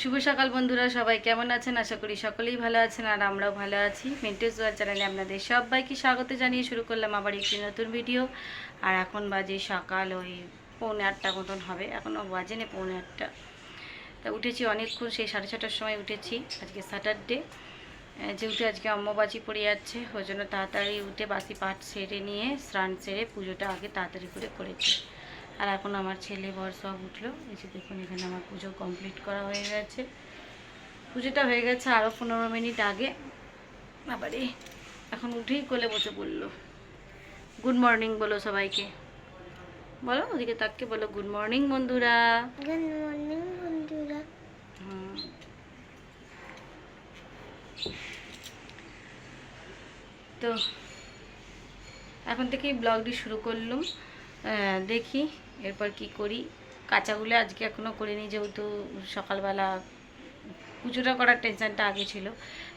শুভ সকাল বন্ধুরা, সবাই কেমন আছেন? আশা করি সকলেই ভালো আছেন আর আমরাও ভালো আছি। মেন্টেস ওয়ার চ্যানেলে আপনাদের সবাইকে স্বাগত জানিয়ে শুরু করলাম আবার একটি নতুন ভিডিও আর এখন বাজে সকাল, ওই পৌনে আটটা মতন হবে। এখনও বাজে না পৌনে আটটা। তা উঠেছি অনেকক্ষণ, সেই সাড়ে ছটার সময় উঠেছি। আজকে স্যাটারডে যেহেতু আজকে অম্মবাজি পড়ে যাচ্ছে, ওই জন্য তাড়াতাড়ি উঠে বাসি পাঠ সেরে নিয়ে স্নান সেরে পুজোটা আগে তাড়াতাড়ি করে করেছি। আর এখন আমার ছেলে বর সব উঠল। এই যে দেখুন এখানে আমার পুজো কমপ্লিট করা হয়ে গেছে। পুজোটা হয়ে গেছে আরও পনেরো মিনিট আগে। আবারে এখন উঠেই কোলে বসে পড়ল। গুড মর্নিং বলো সবাইকে। বলো ওদিকে তাককে বলো গুড মর্নিং বন্ধুরা। গুড মর্নিং বন্ধুরা। তো এখন থেকেই ব্লগটি শুরু করলাম। দেখি এরপর কি করি? কাঁচাগুলো আজকে এখনও করিনি, যেহেতু সকালবেলা পুজোটা করার টেনশানটা আগে ছিল।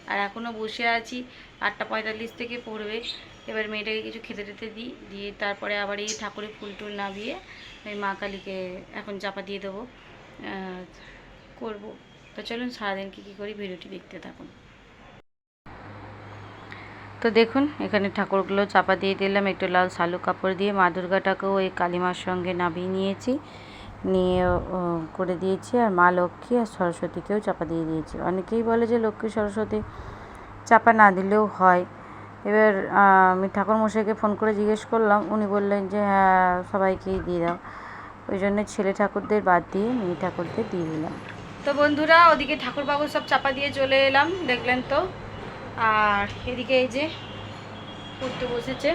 আর এখনও বসে আছি, আটটা পঁয়তাল্লিশ থেকে পড়বে। এবার মেয়েটাকে কিছু খেতে টেতে দিই, দিয়ে তারপরে আবার এই ঠাকুরের ফুল টুল নামিয়ে ওই মা কালীকে এখন চাপা দিয়ে দেবো করব। তো চলুন সারাদিন কী কী করি, ভিডিওটি দেখতে থাকুন। তো দেখুন, এখানে ঠাকুরগুলো চাপা দিয়ে দিলাম। একটু লাল শালু কাপড় দিয়ে মা দুর্গাটাকেও এই কালিমার সঙ্গে নামিয়ে নিয়েছি। নিয়ে করে দিয়েছি। আর মা লক্ষ্মী আর সরস্বতীকেও চাপা দিয়ে দিয়েছি। অনেকেই বলে যে লক্ষ্মী সরস্বতী চাপা না দিলেও হয়। এবার আমি ঠাকুরমশাইকে ফোন করে জিজ্ঞেস করলাম। উনি বললেন যে হ্যাঁ সবাইকেই দিয়ে দাও। ওই জন্য ছেলে ঠাকুরদের বাদ দিয়ে মেয়ে ঠাকুরদের দিয়ে দিলাম। তো বন্ধুরা, ওদিকে ঠাকুর বাবু সব চাপা দিয়ে চলে এলাম। দেখলেন তো? আর এদিকে এই যে পড়তে বসেছে।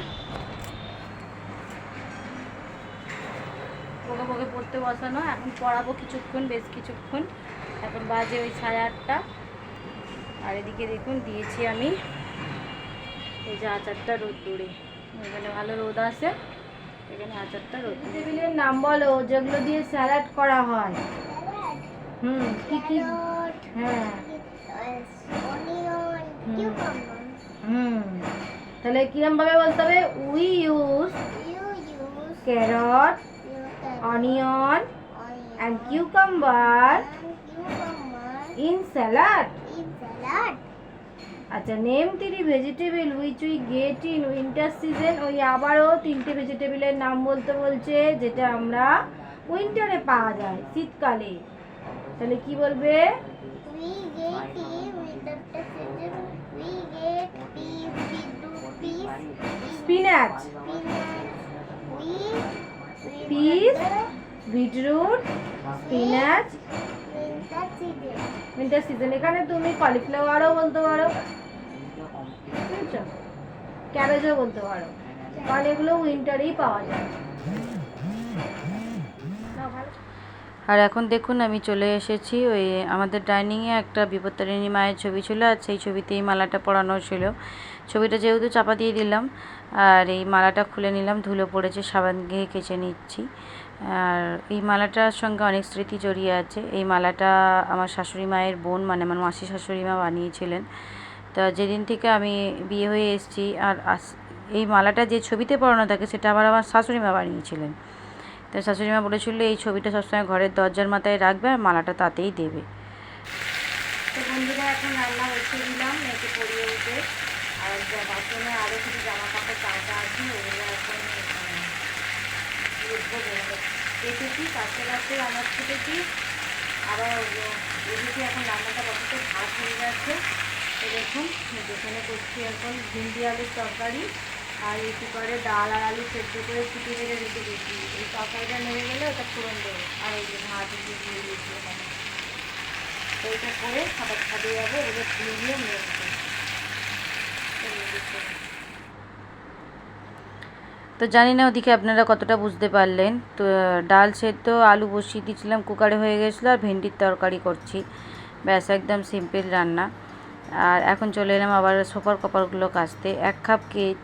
ওকে ওকে পড়তে বসানো এখন পড়াবো কিছুক্ষণ বেশ কিছুক্ষণ। এখন বাজে ওই সাড়ে আটটা। আর এদিকে দেখুন দিয়েছি আমি এই যে আচারটা রোদ দূরে এখানে ভালো রোদ আছে। এখানে আচারটা রোদ টেবিলের নাম বলো যেগুলো দিয়ে স্যালাড করা হয়। হুম কি কি? হ্যাঁ। হুম। তাহলে কিরম ভাবে বলতে হবে? We use carrot onion and cucumber in salad আচ্ছা name three vegetable which we get in winter season ওই আবারও তিনটে ভেজিটেবলের নাম বলতে বলছে, যেটা আমরা উইন্টারে পাওয়া যায়, শীতকালে। তাহলে কি বলবে? We get in with the season we get peas beetroot peas spinach spinach. We Peas, spinach winter winter season এখানে তুমি কলিফ্লাওয়ারও বলতে পারো। ক্যাবেজও বলতে পারো। কারণ এগুলো উইন্টারেই পাওয়া যায়। আর এখন দেখুন, আমি চলে এসেছি ওই আমাদের ডাইনিংয়ে একটা বিপত্তারিণী মায়ের ছবি ছিল আর সেই ছবিতেই মালাটা পরানো ছিল। ছবিটা যেহেতু চাপা দিয়ে দিলাম আর এই মালাটা খুলে নিলাম, ধুলো পড়েছে, সাবান দিয়ে কেচে নিচ্ছি। আর এই মালাটার সঙ্গে অনেক স্মৃতি জড়িয়ে আছে। এই মালাটা আমার শাশুড়ি মায়ের বোন মানে আমার মাসি শাশুড়ি মা বানিয়েছিলেন। তা যেদিন থেকে আমি বিয়ে হয়ে এসেছি আর এই মালাটা যে ছবিতে পরানো থাকে, সেটা আবার আমার শাশুড়ি মা বানিয়েছিলেন। তো শাশুড়ি মা বলেছিল, এই ছবিটা সবসময় ঘরের দরজার মাথায় রাখবে আর মালাটা তাতেই দেবে। তো বন্ধুরা, এখন রান্না বসিয়ে দিলাম, মেয়েকে পরিয়ে উঠে আর বাসনে আরও কিছু জামা কাপড় কাঁচা আছে, ওগুলো এখন দেখেছি কাছে কাছে রান্না ছুটেছি আবার এদিকে এখন রান্নাটা বসাতে ভাত হয়ে গেছে দেখুন যেখানে করছি এখন, ভিন্ডি আলুর তরকারি। আর এই কুকারে ডাল আর আলু সেদ্ধ করে ছুটি মেরে রেখে দিয়েছি। এই তরকারিটা নেমে গেলে ওটা ফোড়ন দেবো আর ওই যে ভাত দিয়ে দিয়ে দিয়েছি ওখানে তো এটা করে খাবার খাবে যাব ওগুলো ধুয়ে নিয়ে আসব তো জানি না ওদিকে আপনারা কতটা বুঝতে পারলেন। তো, ডাল সেদ্ধ, আলু বসিয়ে দিয়েছিলাম, কুকারে হয়ে গেছিল আর ভেন্ডির তরকারি করছি। ব্যাস, একদম সিম্পল রান্না। আর এখন চলে এলাম আবার সোপার কপারগুলো কাচতে। এক কাপ কে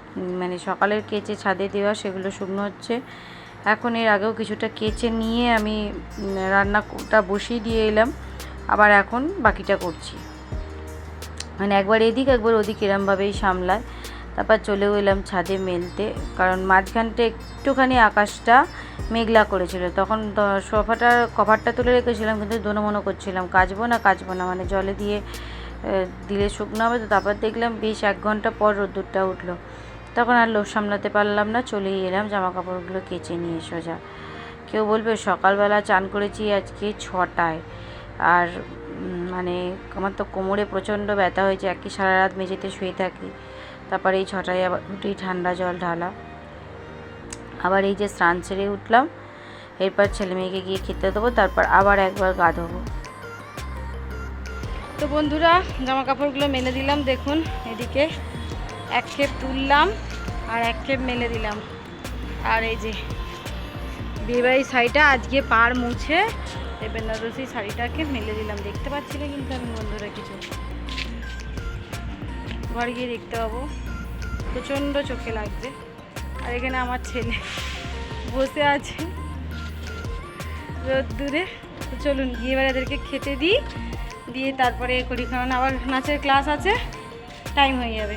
মানে সকালের কেচে ছাদে দেওয়া সেগুলো শুকনো হচ্ছে। এখন এর আগেও কিছুটা কেচে নিয়ে আমি রান্নাটা বসিয়ে দিয়ে এলাম। আবার এখন বাকিটা করছি। মানে একবার এদিক, একবার ওদিক এরমভাবেই সামলায়। তারপর চলেও এলাম ছাদে মেলতে। কারণ মাঝখানটা একটুখানি আকাশটা মেঘলা করেছিল। তখন সোফাটার কভারটা তুলে রেখেছিলাম, কিন্তু দোনো মনো করছিলাম, কাচবো না কাচবো না। মানে জলে দিয়ে দিলে শুকনো হবে তো তারপর দেখলাম বেশ এক ঘণ্টা পর রোদ্দুরটা উঠল। তখন আর লোভ সামলাতে পারলাম না, চলেই এলাম জামা কাপড়গুলো কেচে নিয়ে সোজা। কেউ বলবে সকালবেলা চান করেছি আজকে ছটায়। আর মানে আমার তো কোমরে প্রচণ্ড ব্যথা হয়েছে, একই সারা রাত মেঝেতে শুয়ে থাকি। তারপরে এই ছটায় আবার উঠেই ঠান্ডা জল ঢালা। আবার এই যে স্নান সেরে উঠলাম, এরপর ছেলে মেয়েকে গিয়ে খেতে দেবো, তারপর আবার একবার গা ধোবো। তো বন্ধুরা জামা কাপড়গুলো মেলে দিলাম, দেখুন, এদিকে এক খেপ তুললাম আর এক খেপ মেলে দিলাম। আর এই যে বিয়েবাড়ির শাড়িটা আজকে পার মুছে এই বেনারসি শাড়িটাকে মেলে দিলাম। দেখতে পাচ্ছি না কিন্তু আমি বন্ধুরা কিছু। ঘর গিয়ে দেখতে পাবো। প্রচণ্ড চোখে লাগছে। আর এখানে আমার ছেলে বসে আছে রোদ্দুরে। তো চলুন গিয়ে এবার খেতে দিই। দিয়ে তারপরে করি কারণ আবার নাচের ক্লাস আছে টাইম হয়ে যাবে।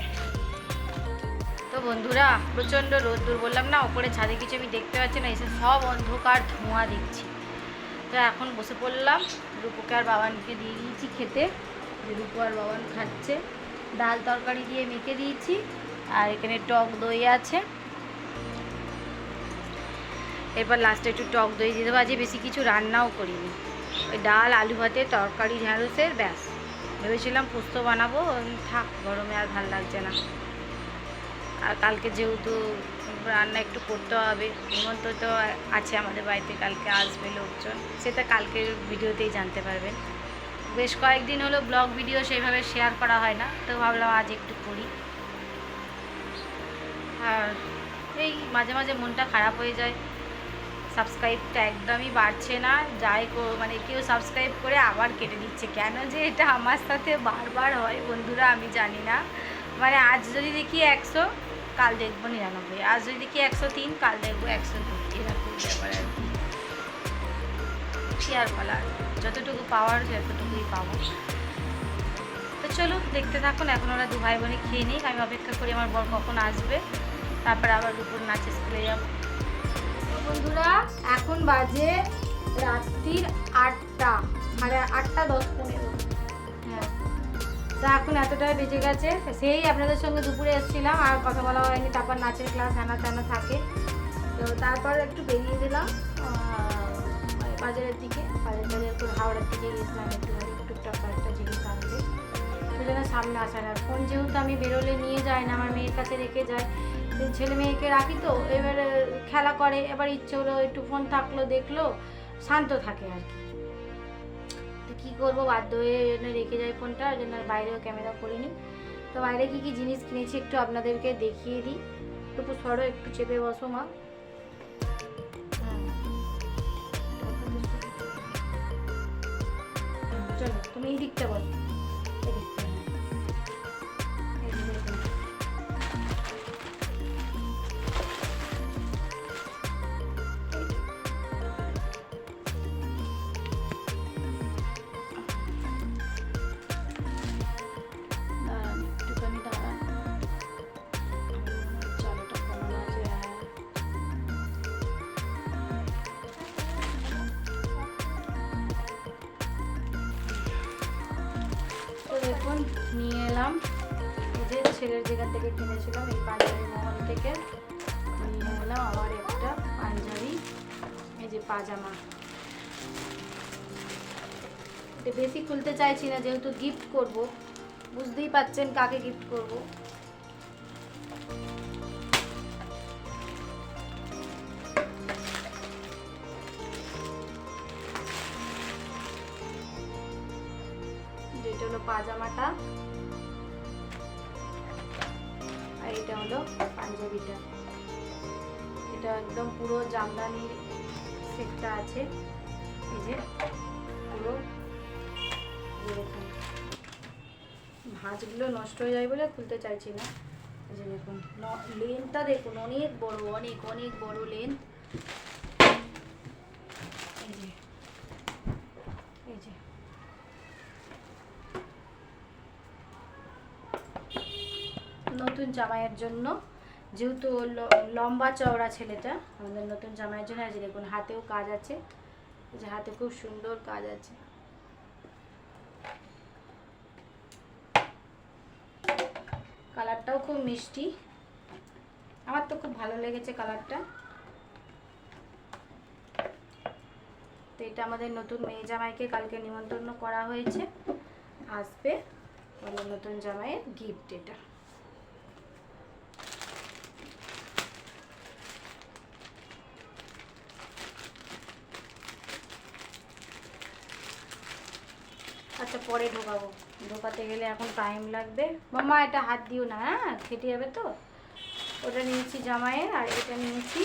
তো বন্ধুরা, প্রচণ্ড রোদ্দুর, বললাম না, ওপরে ছাদে কিছু আমি দেখতে পাচ্ছি না, এসে সব অন্ধকার ধোঁয়া দিচ্ছি তো এখন বসে পড়লাম, রূপকে আর বাবানকে দিয়ে দিয়েছি খেতে রূপু আর বাবান খাচ্ছে। ডাল তরকারি দিয়ে মেখে দিয়েছি, আর এখানে টক দই আছে। এরপর লাস্টে একটু টক দই দিয়ে দেবো, আজকে বেশি কিছু রান্নাও করিনি। ওই ডাল, আলু ভাতে, তরকারি, ঢ্যাঁড়সের, ব্যাস। ভেবেছিলাম পোস্ত বানাবো থাক, গরমে আর ভালো লাগছে না। আর কালকে যেহেতু রান্না একটু করতে হবে নিমন্ত্রণ তো আছে আমাদের বাড়িতে, কালকে আসবে লোকজন। সেটা কালকের ভিডিওতেই জানতে পারবেন। বেশ কয়েকদিন হলো ব্লগ, ভিডিও সেইভাবে শেয়ার করা হয় না, তো ভাবলাম আজ একটু করি। আর এই মাঝে মাঝে মনটা খারাপ হয়ে যায় সাবস্ক্রাইবটা একদমই বাড়ছে না। যাই মানে কেউ সাবস্ক্রাইব করে আবার কেটে দিচ্ছে। কেন যে এটা আমার সাথে বারবার হয় বন্ধুরা, আমি জানি না। মানে আজ যদি দেখি একশো, কাল দেখব নিরানব্বই। আজ যদি দেখি একশো তিন, কাল দেখব একশো দুই। এরকম ব্যাপার আর কি। কি আর যতটুকু পাওয়ার যতটুকুই পাবো। তো চলো, দেখতে থাকুন। এখন ওরা দু ভাই বোনে খেয়ে নিই আমি অপেক্ষা করি আমার বর কখন আসবে। তারপরে আবার দুপুর নাচে স্কুলে যাব। বন্ধুরা, এখন বাজে রাত্রির আটটা মানে আটটা দশ পনেরো। হ্যাঁ তো এখন এতটাই বেজে গেছে। সেই আপনাদের সঙ্গে দুপুরে এসেছিলাম, আর কথা বলা হয়নি, তারপর নাচের ক্লাস হ্যানা ত্যানা থাকে। তো তারপর একটু বেরিয়ে দিলাম বাজারের দিকে, বাজার বাজার একটু হাওড়ার দিকে গেছিলাম একটু টুকটাক কয়েকটা জিনিস আনতে। সেই জন্য সামনে আসা না ফোন যেহেতু আমি বেরোলে নিয়ে যাই না, আমার মেয়ের কাছে রেখে যায় ছেলে মেয়েকে রাখি তো, এবারে খেলা করে, এবার ইচ্ছে হলো একটু ফোন থাকল, দেখল, শান্ত থাকে আর কি। তো কী করব, বাধ্য হয়ে রেখে যাই ফোনটা, ওই জন্য বাইরেও ক্যামেরা করিনি। তো বাইরে কী কী জিনিস কিনেছি একটু আপনাদেরকে দেখিয়ে দিই। একটু সরো, একটু চেপে বসো মা। হ্যাঁ। চলো, তুমি এই দিকটা বলো নিয়ে এলাম। যে ছেলের জায়গা থেকে কিনেছিলাম, এই পাঞ্জাবি মহল থেকে নিয়ে এলাম আমার একটা পাঞ্জাবি, এই যে পাজামা। বেশি খুলতে চাইছি না, যেহেতু গিফট করব। বুঝতেই পাচ্ছেন কাকে গিফট করব। হলো আর এটা হলো পাঞ্জাবিটা। এটা একদম পুরো জামদানির সেটটা আছে। এই যে পুরো ভাঁজগুলো নষ্ট হয়ে যায় বলে খুলতে চাইছি না। যে দেখুন লেনটা দেখুন, অনেক বড়, অনেক অনেক বড় লেন এই যে এই যে নতুন জামাইয়ের জন্য, যেহেতু লম্বা চওড়া ছেলেটা, আমাদের নতুন জামাইয়ের জন্য আজ দেখুন, হাতেও কাজ আছে। যে হাতে খুব সুন্দর কাজ আছে। কালারটাও খুব মিষ্টি। আমার তো খুব ভালো লেগেছে কালারটা। তো এটা আমাদের নতুন মেয়ে জামাইকে কালকে নিমন্ত্রণ করা হয়েছে। আসবে আমাদের নতুন জামাইয়ের গিফট এটা। আচ্ছা পরে ঢোকাবো। ঢোকাতে গেলে এখন টাইম লাগবে। মামা, এটা হাত দিও না হ্যাঁ? ফেটে যাবে তো? ওটা নিয়েছি জামাইয়ের, আর এটা নিয়েছি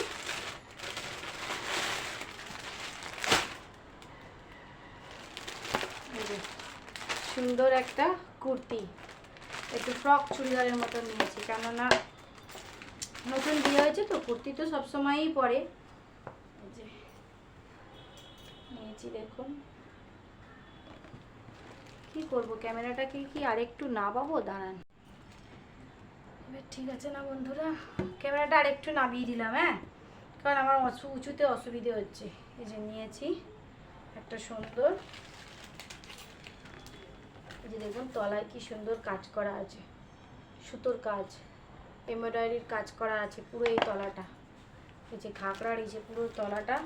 সুন্দর একটা কুর্তি। একটু ফ্রক চুড়িদারের মতো নিয়েছি, কেননা নতুন বিয়ে হয়েছে তো, কুর্তি তো সবসময়ই পরে। নিয়েছি দেখুন। কি করব? ক্যামেরাটাকে কি আরেকটু না পাবো দাঁড়ান। এবার ঠিক আছে না বন্ধুরা? ক্যামেরাটা আরেকটু নামিয়ে দিলাম হ্যাঁ? কারণ আমার অসু- উঁচুতে অসুবিধে হচ্ছে। এই যে নিয়েছি একটা সুন্দর। এই যে দেখুন, তলায় কি সুন্দর কাজ করা আছে। সুতোর কাজ, এমব্রয়ডারির কাজ করা আছে পুরো এই তলাটা। এই যে ঘাগড়ার, এই যে পুরো তলাটা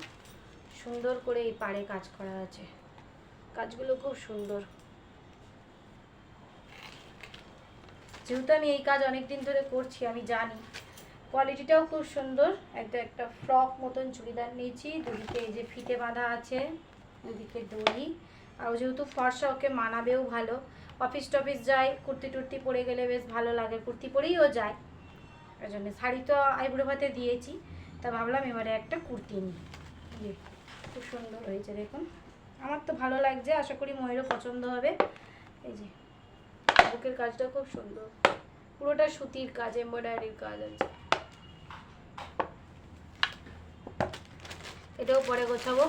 সুন্দর করে এই পাড়ে কাজ করা আছে। কাজগুলো খুব সুন্দর। যেহেতু আমি এই কাজ অনেক দিন ধরে করছি, আমি জানি। কোয়ালিটিটাও খুব সুন্দর। একটা একটা ফ্রক মতন চুড়িদার নিয়েছি, দুদিকে এই যে ফিতে বাঁধা আছে, দুদিকে দড়ি। আর যেহেতু ফর্সা, ওকে মানাবেও ভালো। অফিস টফিস যায়, কুর্তি টুর্তি পরে গেলে বেশ ভালো লাগে, কুর্তি পরেই ও যায়। ওই জন্য শাড়ি তো আইবুড়ো ভাতে দিয়েছি, তা ভাবলাম এবারে একটা কুর্তি নিই। ইয়ে খুব সুন্দর হয়েছে, দেখুন। আমার তো ভালো লাগছে, আশা করি ময়েরও পছন্দ হবে। এই যে বুকের কাজটা খুব সুন্দর। পুরোটা সুতির কাজ এমব্রয়ডারির কাজ আছে। এটাও পরে গোছাবো।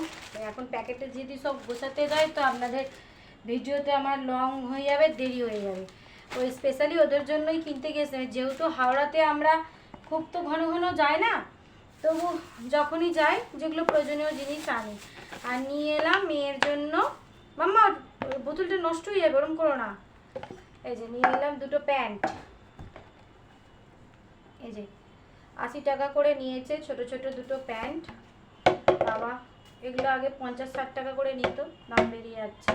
এখন প্যাকেটে যদি সব গোছাতে যায়, তো আপনাদের ভিডিওতে আমার লং হয়ে যাবে, দেরি হয়ে যাবে। ওই স্পেশালি ওদের জন্যই কিনতে গেছে। যেহেতু হাওড়াতে আমরা খুব তো ঘন ঘন যাই না, তবু যখনই যাই, যেগুলো প্রয়োজনীয় জিনিস আনি। আর নিয়ে এলাম, মেয়ের জন্য মাম্মা, বোতলটা নষ্ট হয়ে যাবে, ওরম করো না। এই যে নিয়ে এলাম দুটো প্যান্ট। এই যে আশি টাকা করে নিয়েছে ছোট ছোট দুটো প্যান্ট। বাবা, এগুলো আগে পঞ্চাশ ষাট টাকা করে নিত, দাম বেরিয়ে যাচ্ছে।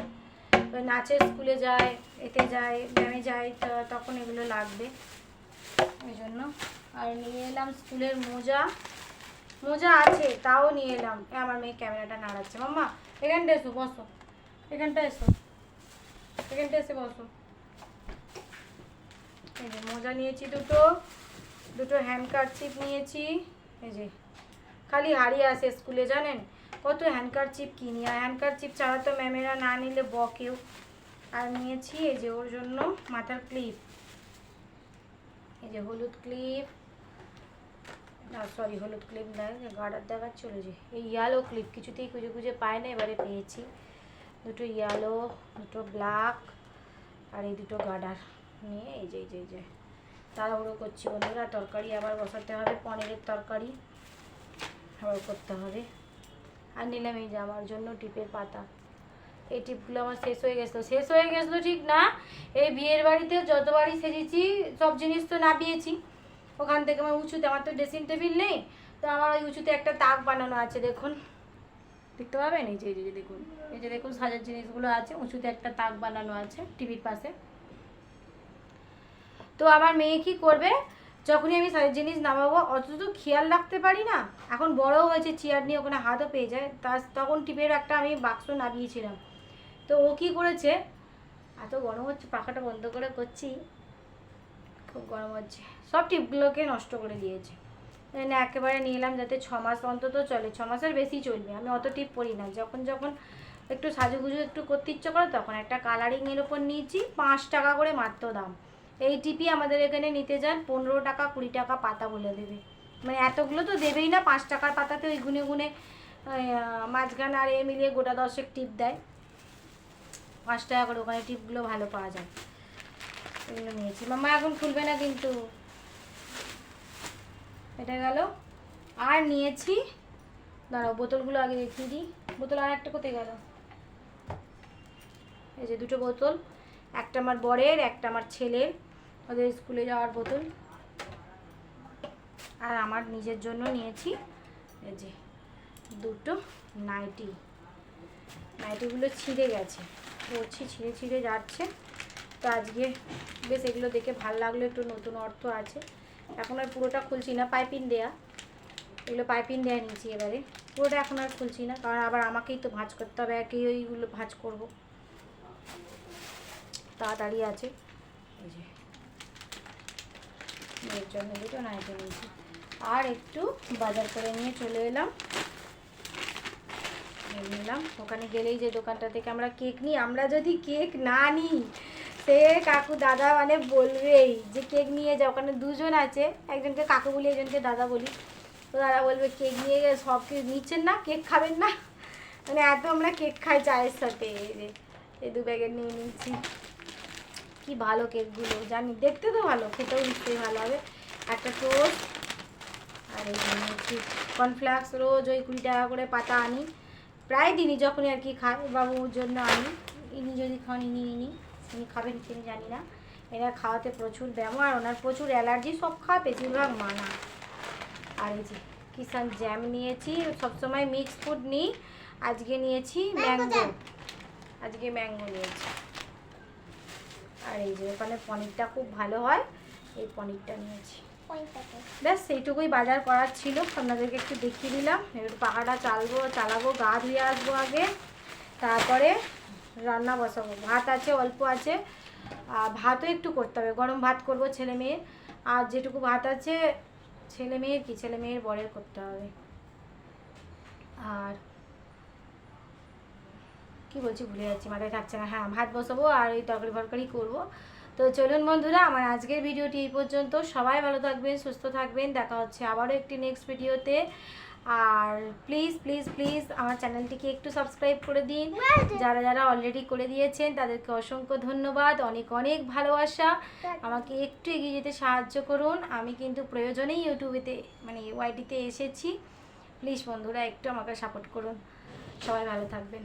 নাচের স্কুলে যায়, এতে যায় ব্যায়ামে যায় তখন এগুলো লাগবে। ওই জন্য আর নিয়ে এলাম স্কুলের মোজা। মোজা আছে, তাও নিয়ে এলাম। আমার মেয়ে ক্যামেরাটা নাড়াচ্ছে। মাম্মা, এখানটা এসো, বসো। এখানটা এসো। এখানটা এসে বসো। এই যে মোজা নিয়েছি দুটো দুটো হ্যান্ড কারচিপ নিয়েছি। এই যে, খালি হারিয়ে আসে স্কুলে, জানেন? কত হ্যান্ড কারচিপ কিনি, আর হ্যান্ড কারচিপ ছাড়া তো ম্যামেরা না নিলে বকেও। আর নিয়েছি এই যে ওর জন্য মাথার ক্লিপ এই যে হলুদ ক্লিপ না সরি হলুদ ক্লিপ নয় গার্ডার দেখার চলে যে এই ইয়ালো ক্লিপ কিছুতেই খুঁজে খুঁজে পায় না, এবারে পেয়েছি। দুটো ইয়ালো দুটো ব্ল্যাক আর এই দুটো গার্ডার নিয়ে, এই যে এই যে এই যে। তাড়াহুড়ো করছি বন্ধুরা, তরকারি আবার বসাতে হবে, পনিরের তরকারি আবার করতে হবে। আর নিলাম এই যে আমার জন্য টিপের পাতা। এই টিপগুলো আমার শেষ হয়ে গেছিল। শেষ হয়ে গেছিল ঠিক না? এই বিয়ের বাড়িতে যতবারই সেজেছি, সব জিনিস তো নামিয়েছি। ওখান থেকে আমার উঁচুতে, আমার তো ড্রেসিং টেবিল নেই, তো আমার ওই উঁচুতে একটা তাক বানানো আছে, দেখুন। দেখতে পাবেন? এই যে এই যে, দেখুন। এই যে, দেখুন, সাজার জিনিসগুলো আছে, উঁচুতে একটা তাক বানানো আছে টিভির পাশে। তো আমার মেয়ে কি করবে? যখনই আমি সাজার জিনিস নামাবো অত তো খেয়াল রাখতে পারি না। এখন বড় হয়েছে, চেয়ার নিয়ে ওখানে হাতও পেয়ে যায়। তা তখন টিপের একটা আমি বাক্স নামিয়েছিলাম। তো ও কি করেছে? এত গরম হচ্ছে, পাখাটা বন্ধ করে করছি। খুব গরম হচ্ছে। সব টিপগুলোকে নষ্ট করে দিয়েছে। জন্য একেবারে নিয়ে এলাম যাতে ছ মাস অন্তত চলে। ছ মাসের বেশি চলবে। আমি অত টিপ পরি না। যখন যখন একটু সাজুগুজু একটু করতে ইচ্ছে করে, তখন একটা কালারিংয়ের ওপর নিয়েছি। পাঁচ টাকা করে মাত্র দাম। এই টিপি আমাদের এখানে নিতে যান, পনেরো টাকা, কুড়ি টাকা পাতা বলে দেবে। মানে এতগুলো তো দেবেই না, পাঁচ টাকার পাতাতে ওই গুনে গুনে মাঝখানে আর এ মিলিয়ে গোটা দশেক টিপ দেয়। পাঁচ টাকা করে ওখানে টিপগুলো ভালো পাওয়া যায়। এগুলো নিয়েছি। মামা এখন খুলবে না কিন্তু। এটা গেল। আর নিয়েছি। দাঁড়াও, বোতলগুলো আগে দেখিয়ে দিই। বোতল আর একটা কোথায় গেল? এই যে দুটো বোতল। একটা আমার বরের, একটা আমার ছেলের। ওদের স্কুলে যাওয়ার বোতল আর আমার নিজের জন্য নিয়েছি এই যে দুটো নাইটি। নাইটিগুলো ছিঁড়ে গেছে। পড়ছি ছিঁড়ে ছিঁড়ে যাচ্ছে। তো আজকে বেশ এগুলো দেখে ভালো লাগল, একটু নতুন অর্থ আছে। এখন আর পুরোটা খুলছি না, পাইপিং দেয়া। এগুলো পাইপিং দেয়া নিয়েছি এবারে। পুরোটা এখন আর খুলছি না, কারণ আবার আমাকেই তো ভাঁজ করতে হবে একই ওইগুলো ভাঁজ করব। তাড়াতাড়ি আছে। এই যে মেয়ের জন্য দুটো নাইটি নিয়েছি। আর একটু বাজার করে নিয়ে চলে এলাম। নিলাম। ওখানে গেলেই যে দোকানটা থেকে আমরা কেক নিই। আমরা যদি কেক না নিই, সে কাকু দাদা মানে বলবেই যে কেক নিয়ে যা ওখানে দুজন আছে। একজনকে কাকু বলি, একজনকে দাদা বলি। তো দাদা বলবে, কেক নিয়ে সব কেক নিচ্ছেন না? কেক খাবেন না? মানে এত আমরা কেক খাই চায়ের সাথে। এই দু প্যাকেট নিয়ে নিচ্ছি কি ভালো কেকগুলো জানি দেখতে তো ভালো খেতেও নিশ্চয়ই ভালো হবে। একটা টোস্ট আর এই নিয়েছি কর্নফ্লাক্স রোজ ওই কুড়ি টাকা করে পাতা আনি। প্রায় দিনই যখনই আর কি খাই বাবুর জন্য আনি ইনি যদি খান ইনি ইনি উনি খাবেন কিনি জানি না। এরা খাওয়াতে প্রচুর ব্যায়াম আর ওনার প্রচুর অ্যালার্জি সব খাওয়া বেশিরভাগ মানা। আর এই যে কিষান জ্যাম নিয়েছি সবসময় মিক্স ফুড নিই। আজকে নিয়েছি ম্যাঙ্গো আজকে ম্যাঙ্গো নিয়েছি। আর এই যে ওখানে পনিরটা খুব ভালো হয়, এই পনিরটা নিয়েছি। ব্যাস, সেইটুকুই বাজার করার ছিল। আপনাদেরকে একটু দেখিয়ে দিলাম। এবার পাহাড়া চালবো, চালাবো, গা ধুয়ে আসব আগে। তারপরে রান্না বসাবো। ভাত আছে, অল্প আছে। আর ভাতও একটু করতে হবে। গরম ভাত করব ছেলে মেয়ের। আর যেটুকু ভাত আছে, ছেলে মেয়ের কি? ছেলে মেয়ের বরের করতে হবে। আর কি বলছি, ভুলে যাচ্ছি, মাথায় থাকছে না। হ্যাঁ ভাত বসাবো আর ওই তরকারি ফরকারি করব। তো চলুন বন্ধুরা, আমার আজকের ভিডিওটি এই পর্যন্ত। সবাই ভালো থাকবেন, সুস্থ থাকবেন। দেখা হচ্ছে আবারও একটি নেক্সট ভিডিওতে। আর প্লিজ প্লিজ প্লিজ আমার চ্যানেলটিকে একটু সাবস্ক্রাইব করে দিন। যারা যারা অলরেডি করে দিয়েছেন, তাদেরকে অসংখ্য ধন্যবাদ। অনেক অনেক ভালোবাসা। আমাকে একটু এগিয়ে যেতে সাহায্য করুন। আমি কিন্তু প্রয়োজনেই ইউটিউবেতে মানে ওয়াইটিতে এসেছি। প্লিজ বন্ধুরা, একটু আমাকে সাপোর্ট করুন। সবাই ভালো থাকবেন।